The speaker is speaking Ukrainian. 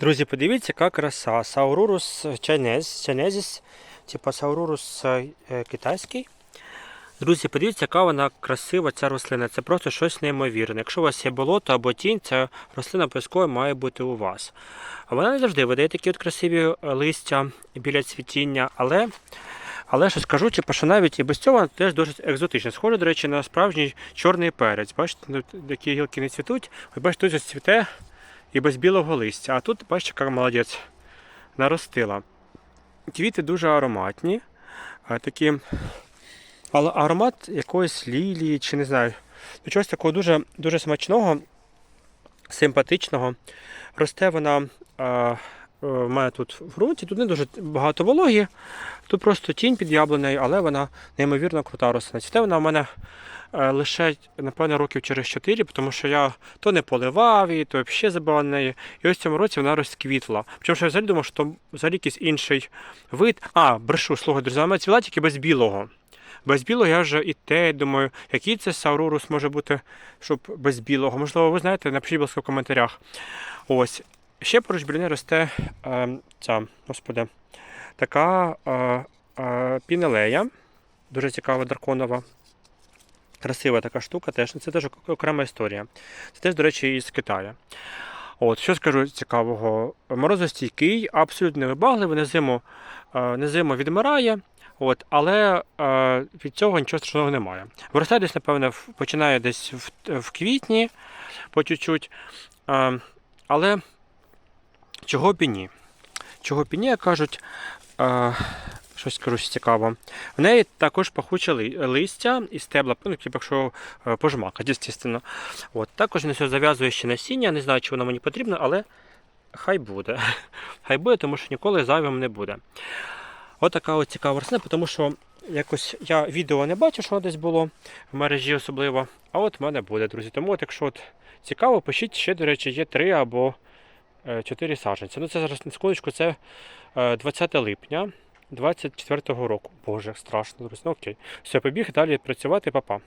Друзі, подивіться, яка краса. Саурурус чайнезіс, типа саурурус е, китайський. Друзі, подивіться, яка вона красива, ця рослина. Це просто щось неймовірне. Якщо у вас є болото або тінь, ця рослина обов'язково має бути у вас. Вона не завжди видає такі от красиві е, листя біля цвітіння, але. Але що скажу, типу, що навіть і без цього вона теж дуже екзотична. Схоже, до речі, на справжній чорний перець. Бачите, такі гілки не цвітуть. Ви бачите, тут цвіте і без білого листя. А тут, бачите, яка молодець наростила. Квіти дуже ароматні. Такі, але аромат якоїсь лілії, чи не знаю, ну, чогось такого дуже, дуже смачного, симпатичного. Росте вона а, е, в мене тут в ґрунті, тут не дуже багато вологі, тут просто тінь під яблунею, але вона неймовірно крута рослина. Цвіте вона в мене е, лише, напевно, років через 4, тому що я то не поливав її, то взагалі забивав неї. І ось в цьому році вона розквітла. Причому що я взагалі думав, що то взагалі якийсь інший вид. А, брешу, слухай, друзі, вона цвіла тільки без білого. Без білого я вже і те думаю, який це саурурус може бути, щоб без білого. Можливо, ви знаєте, напишіть, будь ласка, в коментарях. Ось. Ще поруч неї росте е, ця, господи, така е, е, пінелея, дуже цікава драконова. Красива така штука, теж. Це теж окрема історія. Це теж, до речі, із Китаю. От, що скажу цікавого, морозостійкий, абсолютно невибагливий, на зиму, е, на зиму відмирає, от, але е, від цього нічого страшного немає. Виростає десь, напевно, починає десь в, в квітні по чуть-чуть. Е, але чого б і ні? Чого б і ні, як кажуть, е, щось скажу цікаво. В неї також пахуче листя і стебла, ну, типу, якщо е, пожмакати, звісно. От, також не все зав'язує ще насіння, не знаю, чи воно мені потрібно, але хай буде. Хай буде, тому що ніколи зайвим не буде. От така от цікава рослина, тому що якось я відео не бачу, що десь було в мережі особливо. А от в мене буде, друзі. Тому, от, якщо от цікаво, пишіть ще, до речі, є 3 або 4 саджанці. Ну, це зараз на секундочку, це е, 20 липня 24-го року. Боже, страшно, друзі. Ну окей. Все, побіг далі працювати, папа.